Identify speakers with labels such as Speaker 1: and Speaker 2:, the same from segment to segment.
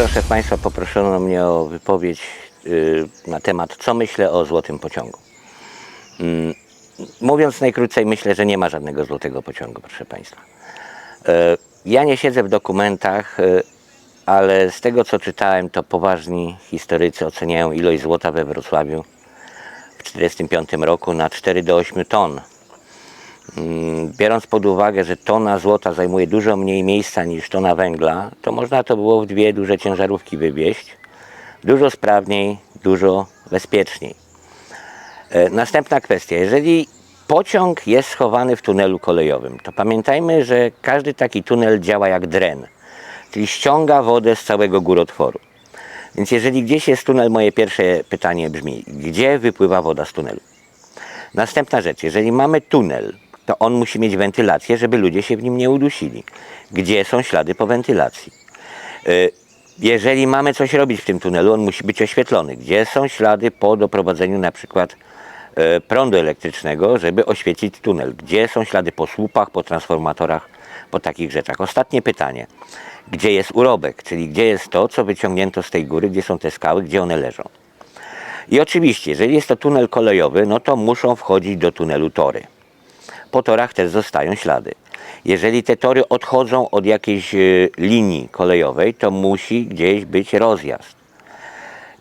Speaker 1: Proszę Państwa, poproszono mnie o wypowiedź y, na temat, co myślę o złotym pociągu. Mm, Mówiąc najkrócej, myślę, że nie ma żadnego złotego pociągu, proszę Państwa. E, Ja nie siedzę w dokumentach, e, ale z tego co czytałem, to poważni historycy oceniają ilość złota we Wrocławiu w 1945 roku na 4 do 8 ton. Mm, Biorąc pod uwagę, że tona złota zajmuje dużo mniej miejsca niż tona węgla, to można to było w dwie duże ciężarówki wywieźć. Dużo sprawniej, dużo bezpieczniej. E, Następna kwestia. Jeżeli pociąg jest schowany w tunelu kolejowym, to pamiętajmy, że każdy taki tunel działa jak dren, czyli ściąga wodę z całego górotworu. Więc jeżeli gdzieś jest tunel, moje pierwsze pytanie brzmi, gdzie wypływa woda z tunelu? Następna rzecz, jeżeli mamy tunel, to on musi mieć wentylację, żeby ludzie się w nim nie udusili. Gdzie są ślady po wentylacji? Y, Jeżeli mamy coś robić w tym tunelu, on musi być oświetlony. Gdzie są ślady po doprowadzeniu na przykład e, prądu elektrycznego, żeby oświecić tunel? Gdzie są ślady po słupach, po transformatorach, po takich rzeczach? Ostatnie pytanie. Gdzie jest urobek, czyli gdzie jest to, co wyciągnięto z tej góry, gdzie są te skały, gdzie one leżą? I oczywiście, jeżeli jest to tunel kolejowy, no to muszą wchodzić do tunelu tory. Po torach też zostają ślady. Jeżeli te tory odchodzą od jakiejś e, linii kolejowej, to musi gdzieś być rozjazd.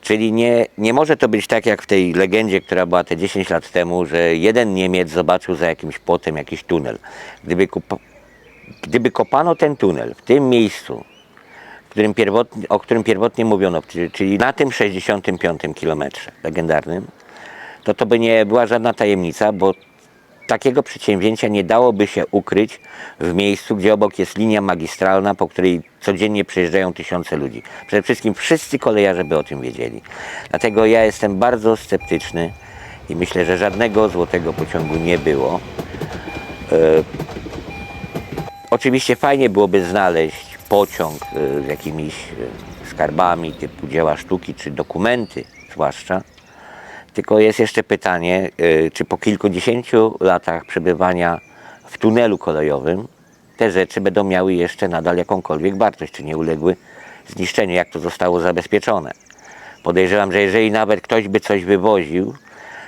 Speaker 1: Czyli nie, nie może to być tak jak w tej legendzie, która była te 10 lat temu, że jeden Niemiec zobaczył za jakimś płotem jakiś tunel. Gdyby, gdyby kopano ten tunel w tym miejscu, w którym o którym pierwotnie mówiono, czyli na tym 65 kilometrze legendarnym, to to by nie była żadna tajemnica, bo takiego przedsięwzięcia nie dałoby się ukryć w miejscu, gdzie obok jest linia magistralna, po której codziennie przejeżdżają tysiące ludzi. Przede wszystkim wszyscy kolejarze by o tym wiedzieli. Dlatego ja jestem bardzo sceptyczny i myślę, że żadnego złotego pociągu nie było. E, oczywiście fajnie byłoby znaleźć pociąg e, z jakimiś e, skarbami typu dzieła sztuki czy dokumenty zwłaszcza. Tylko jest jeszcze pytanie, y, czy po kilkudziesięciu latach przebywania w tunelu kolejowym te rzeczy będą miały jeszcze nadal jakąkolwiek wartość, czy nie uległy zniszczeniu, jak to zostało zabezpieczone. Podejrzewam, że jeżeli nawet ktoś by coś wywoził,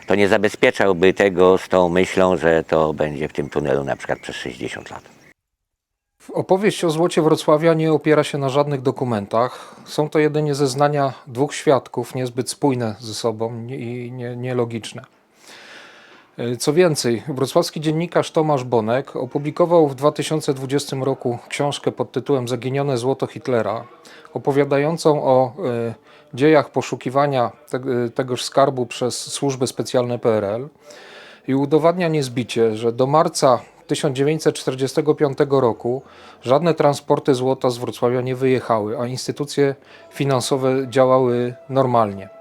Speaker 1: to nie zabezpieczałby tego z tą myślą, że to będzie w tym tunelu na przykład przez 60 lat.
Speaker 2: Opowieść o złocie Wrocławia nie opiera się na żadnych dokumentach. Są to jedynie zeznania dwóch świadków, niezbyt spójne ze sobą i nie- nielogiczne. E, Co więcej, wrocławski dziennikarz Tomasz Bonek opublikował w 2020 roku książkę pod tytułem Zaginione złoto Hitlera, opowiadającą o e, dziejach poszukiwania e, tegoż skarbu przez służby specjalne PRL i udowadnia niezbicie, że do marca 1945 roku żadne transporty złota z Wrocławia nie wyjechały, a instytucje finansowe działały normalnie.